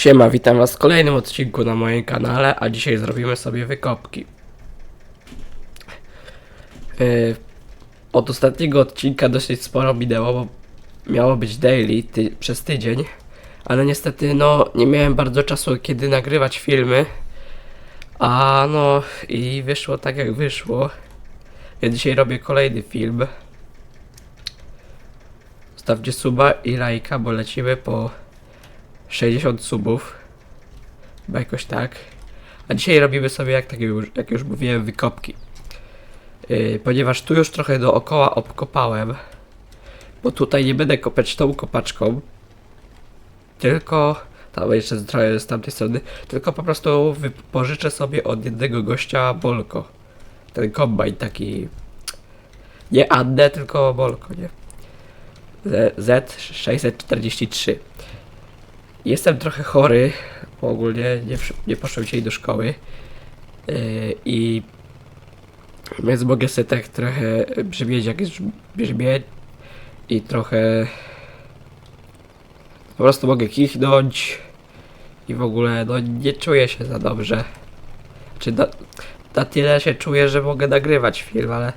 Siema, witam was w kolejnym odcinku na moim kanale, a dzisiaj zrobimy sobie wykopki. Yy, od ostatniego odcinka dosyć sporo minęło, bo miało być daily ty przez tydzień, ale niestety no nie miałem bardzo czasu kiedy nagrywać filmy, a no i wyszło tak jak wyszło, więc dzisiaj robię kolejny film. Stawcie suba i lajka, bo lecimy po 60 subów. Chyba jakoś tak. A dzisiaj robimy sobie, jak, tak już, jak już mówiłem, wykopki. Yy, ponieważ tu już trochę dookoła obkopałem. Bo tutaj nie będę kopać tą kopaczką. Tylko. Tam jeszcze trochę z tamtej strony. Tylko po prostu wypożyczę sobie od jednego gościa Bolko. Ten kombajn taki. Nie Anne, tylko Bolko, nie? Z- Z643. Jestem trochę chory, bo ogólnie nie, nie poszłem dzisiaj do szkoły. Yy, I więc mogę sobie tak trochę brzmieć jak już brzmię i trochę po prostu mogę kichnąć i w ogóle no nie czuję się za dobrze. Czy na, na tyle się czuję, że mogę nagrywać film, ale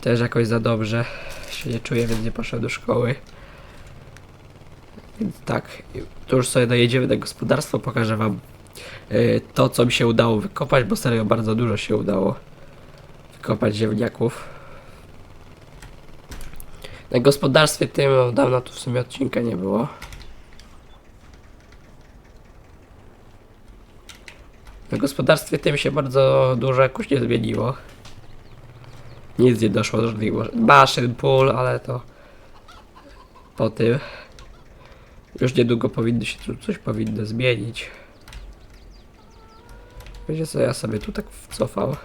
też jakoś za dobrze się nie czuję, więc nie poszedłem do szkoły. Więc tak, tu już sobie dojedziemy na gospodarstwo, pokażę wam y, to, co mi się udało wykopać, bo serio bardzo dużo się udało wykopać ziemniaków. Na gospodarstwie tym od dawna tu w sumie odcinka nie było. Na gospodarstwie tym się bardzo dużo jakoś nie zmieniło. Nic nie doszło do żadnych maszyn, pól, ale to po tym. Już niedługo powinno się tu coś powinno zmienić. Wiecie co, ja sobie tu tak wcofał.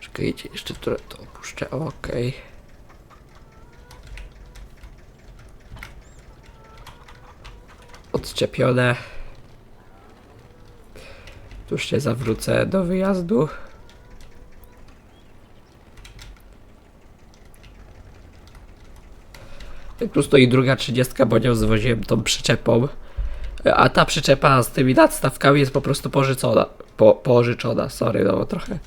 Czekajcie, jeszcze to, to opuszczę, okej. Odczepione. Tu się zawrócę do wyjazdu. Tu stoi druga trzydziestka, bo nią zwoziłem tą przyczepą. A ta przyczepa z tymi nadstawkami jest po prostu pożyczona. Po, pożyczona, sorry, no bo trochę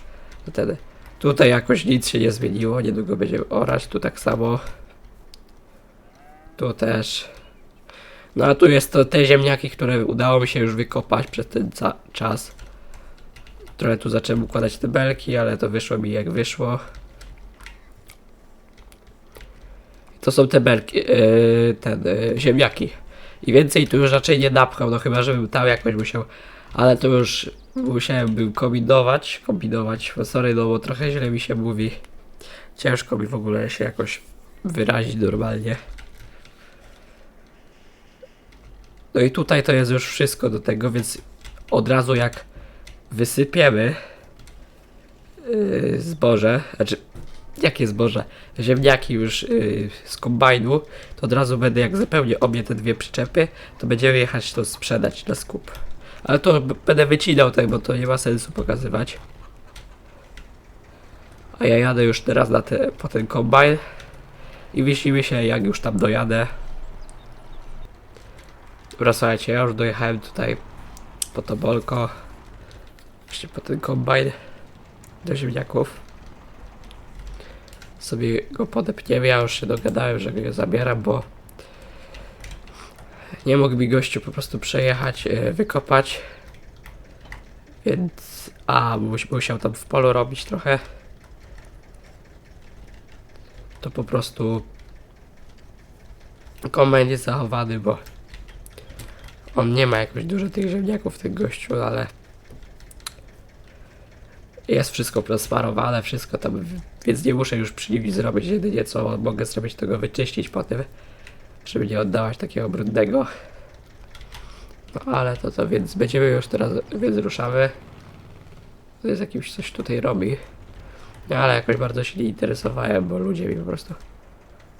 wtedy. Tutaj jakoś nic się nie zmieniło, niedługo będziemy orać, tu tak samo. Tu też. No a tu jest to te ziemniaki, które udało mi się już wykopać przez ten czas. Trochę tu zacząłem układać te belki, ale to wyszło mi jak wyszło. To są te belki, yy, ten, yy, ziemniaki. I więcej tu już raczej nie napchał, no chyba, żebym tam jakoś musiał. Ale to już musiałem bym kombinować, kombinować, bo sorry, no bo trochę źle mi się mówi. Ciężko mi w ogóle się jakoś wyrazić normalnie. No i tutaj to jest już wszystko do tego, więc od razu jak wysypiemy yy, zboże, znaczy jakie zboże, ziemniaki już yy, z kombajnu, to od razu będę jak zupełnie obie te dwie przyczepy, to będziemy jechać to sprzedać na skup. Ale to będę wycinał tak, bo to nie ma sensu pokazywać. A ja jadę już teraz na te, po ten kombajn i widzimy się jak już tam dojadę. Dobra, słuchajcie, ja już dojechałem tutaj po to bolko. Właśnie po ten kombajn do ziemniaków. Sobie go podepniemy, ja już się dogadałem, że go zabieram, bo nie mógł mi gościu po prostu przejechać, e, wykopać. Więc, a mus- musiał tam w polu robić trochę. To po prostu kombajn jest zachowany, bo on nie ma jakoś dużo tych ziemniaków, tych gościu, ale jest wszystko prosmarowane, wszystko tam, więc nie muszę już przy nim nic zrobić, jedynie co mogę zrobić, to go wyczyścić potem, żeby nie oddawać takiego brudnego. No ale to co, więc będziemy już teraz, więc ruszamy. To jest jakimś coś tutaj robi. No, ale jakoś bardzo się nie interesowałem, bo ludzie mi po prostu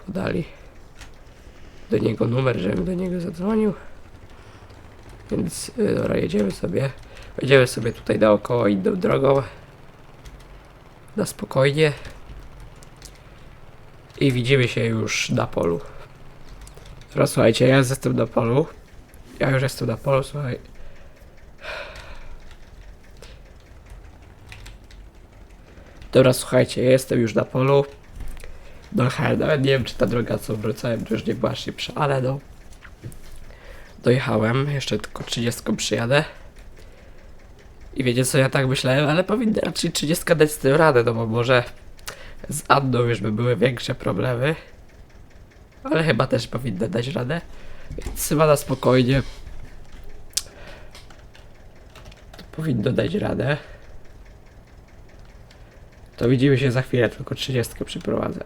podali do niego numer, żebym do niego zadzwonił. Więc y, dobra, jedziemy sobie. Jedziemy sobie tutaj naokoło inną drogą. Na spokojnie. I widzimy się już na polu. Teraz słuchajcie, ja jestem na polu. Ja już jestem na polu, słuchaj. Dobra, słuchajcie, ja jestem już na polu. Dojechałem, nawet nie wiem, czy ta droga, co wracałem, już nie była szybsza, ale no. Dojechałem, jeszcze tylko 30 przyjadę. I wiecie co, ja tak myślałem, ale powinna raczej 30 dać z tym radę, no bo może z Anną już by były większe problemy. Ale chyba też powinna dać radę. Więc chyba na spokojnie. To powinno dać radę. To widzimy się za chwilę, tylko 30 przyprowadzę.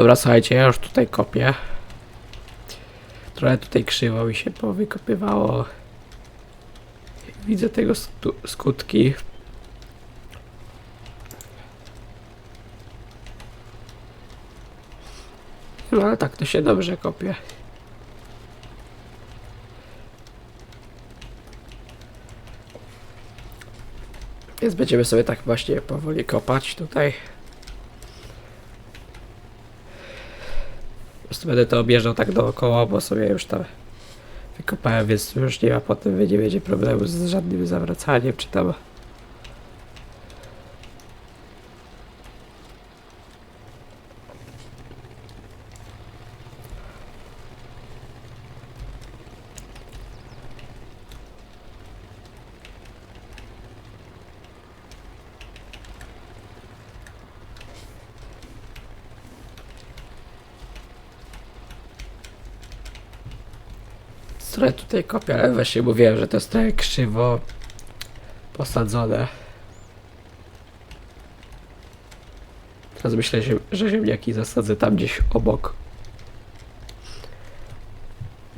Dobra, słuchajcie, ja już tutaj kopię. Trochę tutaj krzywo mi się powykopywało. Widzę tego skutki. No ale tak to się dobrze kopie. Więc będziemy sobie tak właśnie powoli kopać tutaj. Prostu będę to objeżdżał tak dookoła, bo sobie już tam wykopałem, więc już nie ma potem nie będzie problemu z żadnym zawracaniem, czy tam... Trochę tutaj kopię, ale właśnie mówiłem, że to jest trochę krzywo posadzone. Teraz myślę, że, ziemniaki zasadzę tam gdzieś obok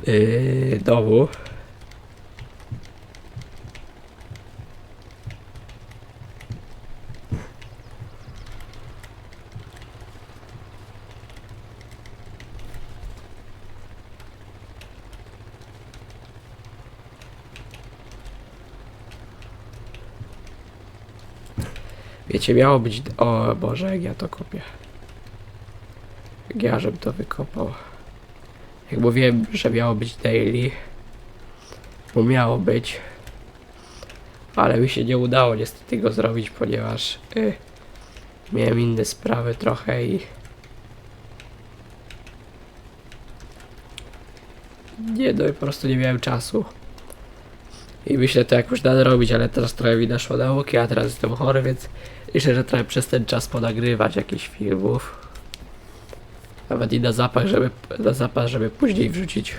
yy, domu. wiecie, miało być... O Boże, jak ja to kopię. Jak ja, żebym to wykopał. Jak mówiłem, że miało być daily. Bo miało być. Ale mi się nie udało niestety go zrobić, ponieważ... Y, miałem inne sprawy trochę i... Nie, no i po prostu nie miałem czasu. I myślę to jakoś nadrobić, ale teraz trochę mi naszło nauki, a teraz jestem chory, więc myślę, że trochę przez ten czas ponagrywać jakichś filmów. Nawet i na zapach, żeby, na zapas, żeby później wrzucić.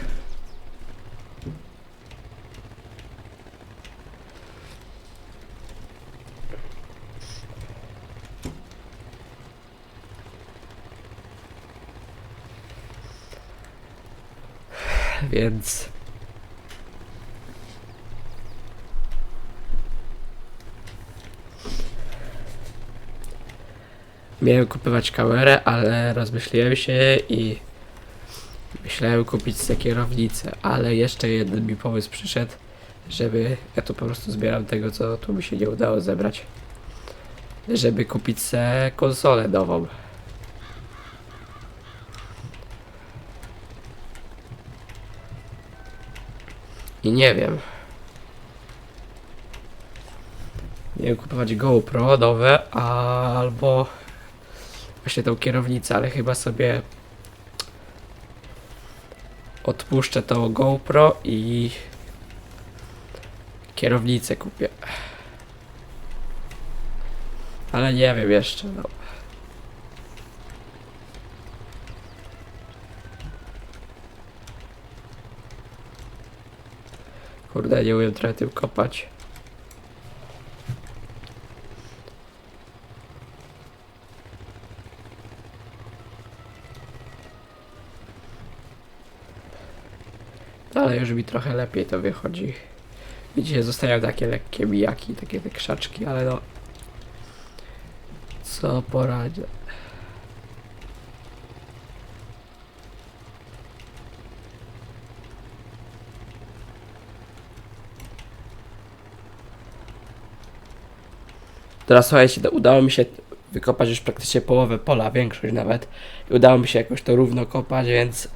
Więc miałem kupować kamerę, ale rozmyśliłem się i myślałem kupić sobie kierownicę, ale jeszcze jeden mi pomysł przyszedł, żeby ja tu po prostu zbieram tego, co tu mi się nie udało zebrać, żeby kupić sobie konsolę nową. I nie wiem. Nie kupować GoPro nowe, albo właśnie tą kierownicę, ale chyba sobie odpuszczę to GoPro i kierownicę kupię. Ale nie wiem jeszcze, no. Kurde, nie umiem trochę tym kopać. Ale już mi trochę lepiej to wychodzi. Widzicie, zostają takie lekkie mijaki, takie te krzaczki, ale no... Co poradzę? Teraz słuchajcie, udało mi się wykopać już praktycznie połowę pola, większość nawet. I udało mi się jakoś to równo kopać, więc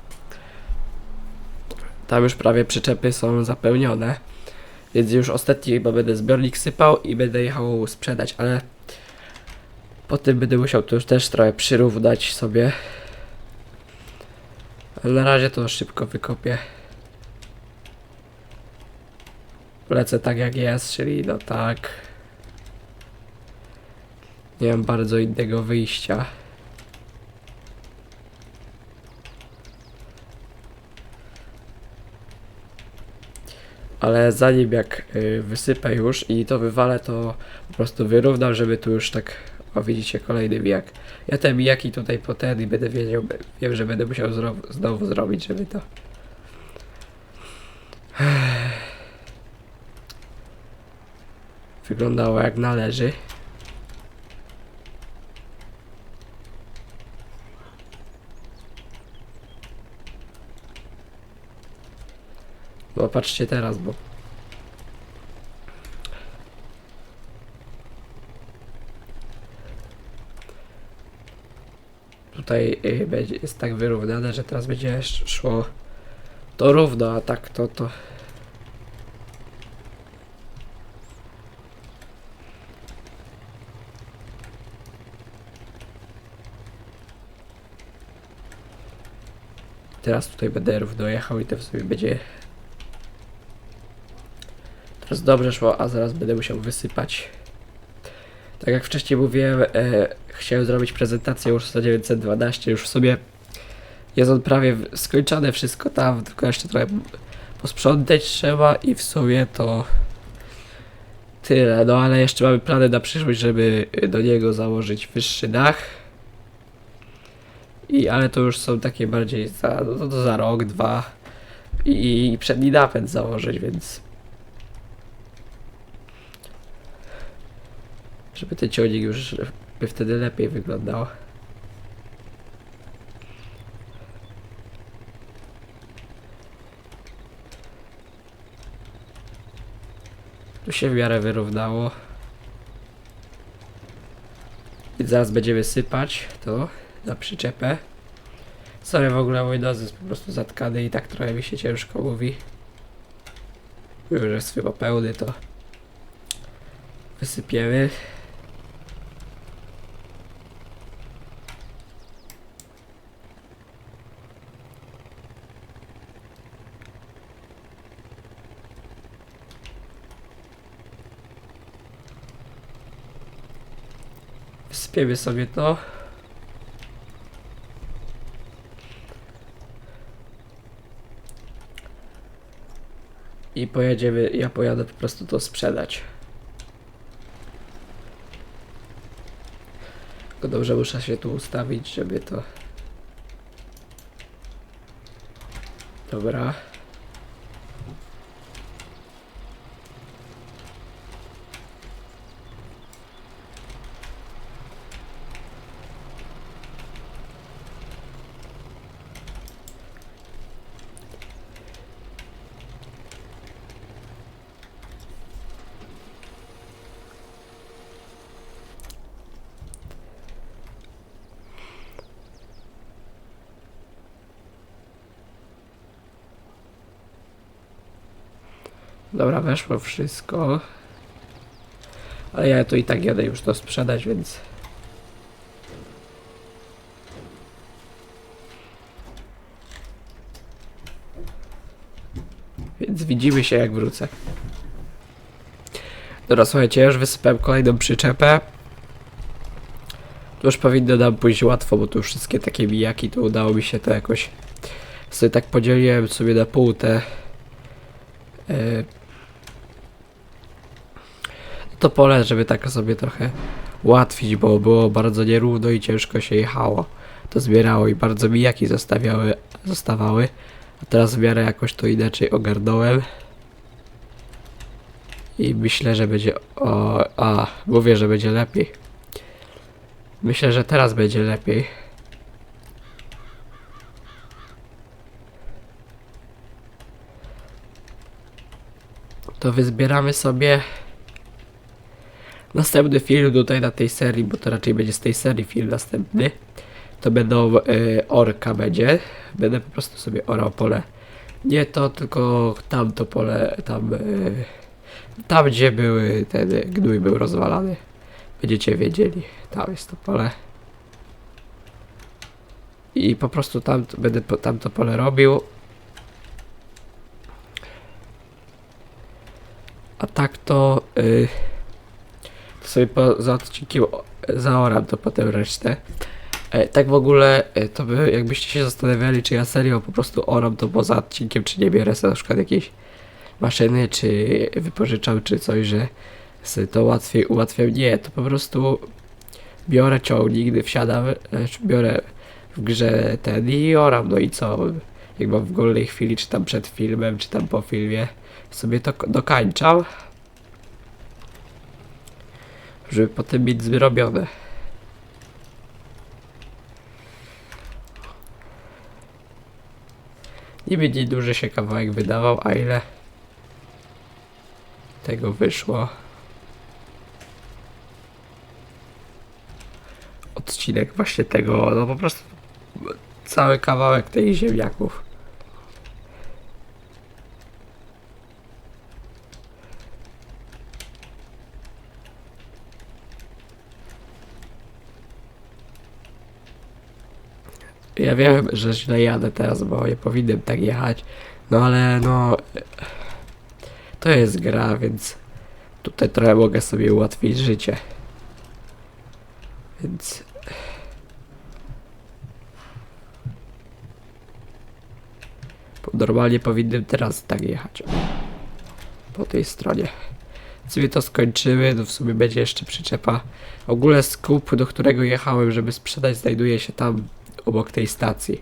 tam już prawie przyczepy są zapełnione. Więc już ostatni chyba będę zbiornik sypał i będę jechał sprzedać, ale potem będę musiał tu już też trochę przyrównać sobie. Ale na razie to szybko wykopię. Lecę tak jak jest, czyli no tak. Nie mam bardzo innego wyjścia. Ale zanim jak y, wysypę już i to wywalę, to po prostu wyrównam, żeby tu już tak, widzicie, kolejny mijak. Ja te mijaki tutaj po ten i będę wiedział, wiem, że będę musiał zro znowu zrobić, żeby to... Wyglądało jak należy. No patrzcie teraz, bo tutaj y, jest tak wyrównane, że teraz będzie sz- szło to równo, a tak to to Teraz tutaj będę równo jechał i to w sumie będzie Teraz dobrze szło, a zaraz będę musiał wysypać. Tak jak wcześniej mówiłem, e, chciałem zrobić prezentację już 912, już w sumie jest on prawie skończone wszystko tam, tylko jeszcze trochę posprzątać trzeba i w sumie to tyle. No ale jeszcze mamy plany na przyszłość, żeby do niego założyć wyższy dach. I ale to już są takie bardziej za, no, to za rok, dwa i, i przedni napęd założyć, więc żeby ten ciągnik już by wtedy lepiej wyglądał. Tu się w miarę wyrównało. I zaraz będziemy sypać to na przyczepę. Sorry w ogóle mój nos jest po prostu zatkany i tak trochę mi się ciężko mówi. Już jest chyba pełny to wysypiemy. Wspiemy sobie to. I pojedziemy, ja pojadę po prostu to sprzedać. Tylko dobrze muszę się tu ustawić, żeby to... Dobra. Dobra, weszło wszystko. Ale ja to i tak jadę już to sprzedać, więc... Więc widzimy się jak wrócę. Dobra, słuchajcie, ja już wysypałem kolejną przyczepę. To już powinno nam pójść łatwo, bo tu wszystkie takie mijaki, to udało mi się to jakoś... Sobie tak podzieliłem sobie na pół te... Yy, to pole, żeby tak sobie trochę ułatwić, bo było bardzo nierówno i ciężko się jechało. To zbierało i bardzo mijaki zostawiały, zostawały. A teraz w miarę jakoś to inaczej ogarnąłem. I myślę, że będzie. O, a, mówię, że będzie lepiej. Myślę, że teraz będzie lepiej. To wyzbieramy sobie następny film tutaj na tej serii, bo to raczej będzie z tej serii film następny. To będą y, orka będzie. Będę po prostu sobie orał pole. Nie to, tylko tamto pole, tam, y, tam gdzie były ten gnój był rozwalany. Będziecie wiedzieli. Tam jest to pole. I po prostu tam będę tamto pole robił. A tak to. Y, sobie po, za odcinkiem zaoram to potem resztę. E, tak w ogóle, e, to by, jakbyście się zastanawiali, czy ja serio po prostu oram to poza odcinkiem, czy nie biorę sobie na przykład jakiejś maszyny, czy wypożyczam, czy coś, że sobie to łatwiej ułatwiam. Nie, to po prostu biorę ciągnik, wsiadam, e, czy biorę w grze ten i oram, no i co? Jak mam w wolnej chwili, czy tam przed filmem, czy tam po filmie, sobie to dokańczam żeby potem mieć zrobione. Nie duży się kawałek wydawał, a ile tego wyszło. Odcinek właśnie tego, no po prostu cały kawałek tej ziemniaków. Ja wiem, że źle jadę teraz, bo nie powinienem tak jechać. No ale no. To jest gra, więc tutaj trochę mogę sobie ułatwić życie. Więc. Normalnie powinienem teraz tak jechać. Po tej stronie. Sobie to skończymy, to w sumie będzie jeszcze przyczepa. W ogóle skup, do którego jechałem, żeby sprzedać, znajduje się tam obok tej stacji.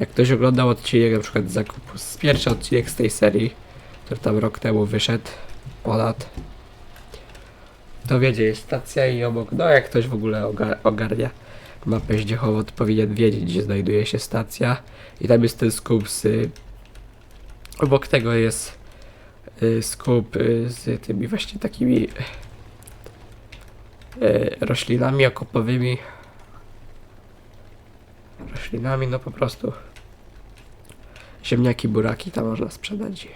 Jak ktoś oglądał odcinek na przykład zakupu, z pierwszy odcinek z tej serii, który tam rok temu wyszedł, ponad, to wie gdzie jest stacja i obok, no jak ktoś w ogóle ogar ogarnia mapę Zdziechową, to powinien wiedzieć gdzie znajduje się stacja i tam jest ten skup z, obok tego jest y, skup y, z tymi właśnie takimi y, roślinami okopowymi, roślinami, no po prostu ziemniaki, buraki tam można sprzedać.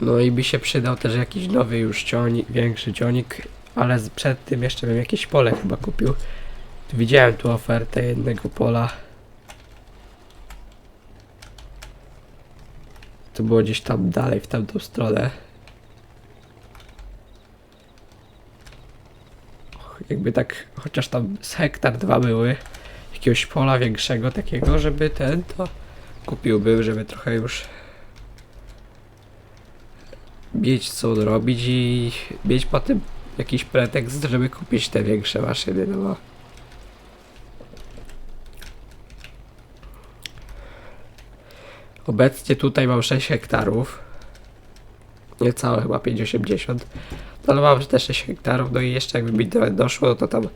No i by się przydał też jakiś nowy już ciągnik, większy ciągnik, ale przed tym jeszcze bym jakieś pole chyba kupił. Widziałem tu ofertę jednego pola. To było gdzieś tam dalej, w tamtą stronę. Jakby tak, chociaż tam z hektar dwa były, jakiegoś pola większego takiego, żeby ten, to kupiłbym, żeby trochę już mieć co robić i mieć potem jakiś pretekst, żeby kupić te większe maszyny, no bo Obecnie tutaj mam 6 hektarów. Niecałe chyba 5,80. No ale mam też 6 hektarów, no i jeszcze jakby mi do- doszło, to tam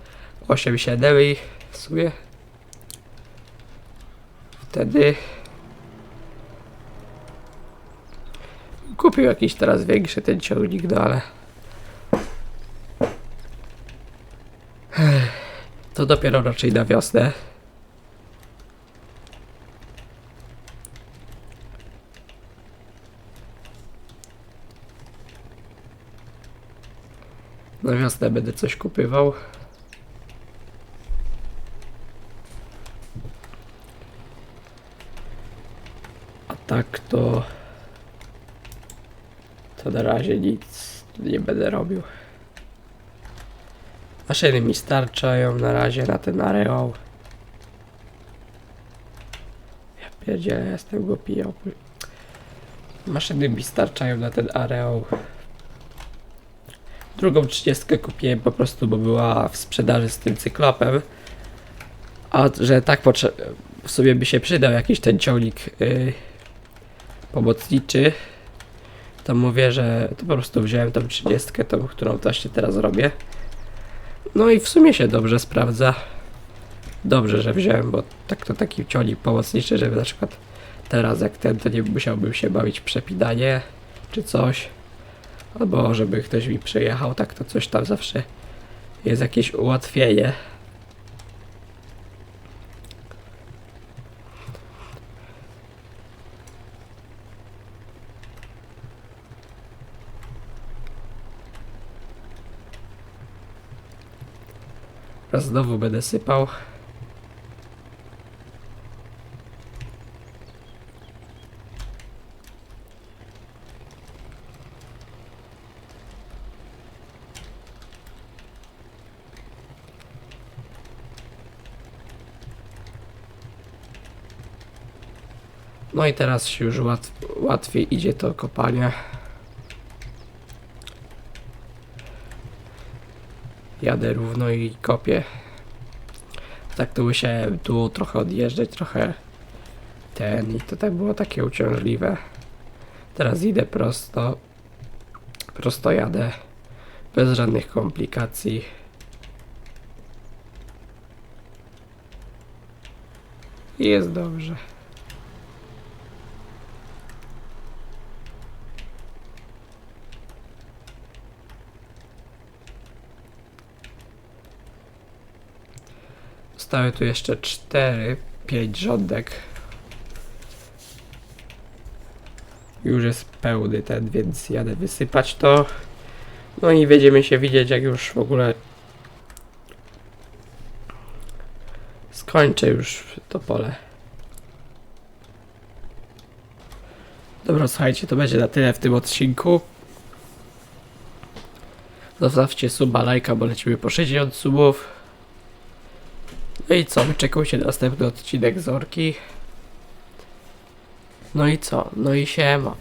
8,7 i w sumie wtedy kupił jakiś teraz większy ten ciągnik, no ale to dopiero raczej na wiosnę. Na wiosnę będę coś kupywał. A tak to... To na razie nic nie będę robił. Maszyny mi starczają na razie na ten areał. Ja pierdzielę, jestem głupi. Maszyny mi starczają na ten areał. Drugą 30 kupiłem po prostu, bo była w sprzedaży z tym cyklopem. A że tak w sobie by się przydał jakiś ten ciągnik yy, pomocniczy, to mówię, że to po prostu wziąłem tą 30, tą, którą właśnie teraz robię. No i w sumie się dobrze sprawdza. Dobrze, że wziąłem, bo tak to taki ciągnik pomocniczy, żeby na przykład teraz jak ten, to nie musiałbym się bawić w przepinanie czy coś. Albo żeby ktoś mi przejechał, tak to coś tam zawsze jest jakieś ułatwienie. Raz znowu będę sypał. No i teraz się już łat, łatwiej idzie to kopanie. Jadę równo i kopię. Tak tu musiałem tu trochę odjeżdżać, trochę ten i to tak było takie uciążliwe. Teraz idę prosto. Prosto jadę. Bez żadnych komplikacji. I jest dobrze. Zostały tu jeszcze 4, 5 rządek. Już jest pełny ten, więc jadę wysypać to. No i będziemy się widzieć, jak już w ogóle skończę już to pole. Dobra, słuchajcie, to będzie na tyle w tym odcinku. Zostawcie suba, lajka, bo lecimy po 60 subów. No i co, wyczekujcie na następny odcinek z Orki. No i co, no i siema.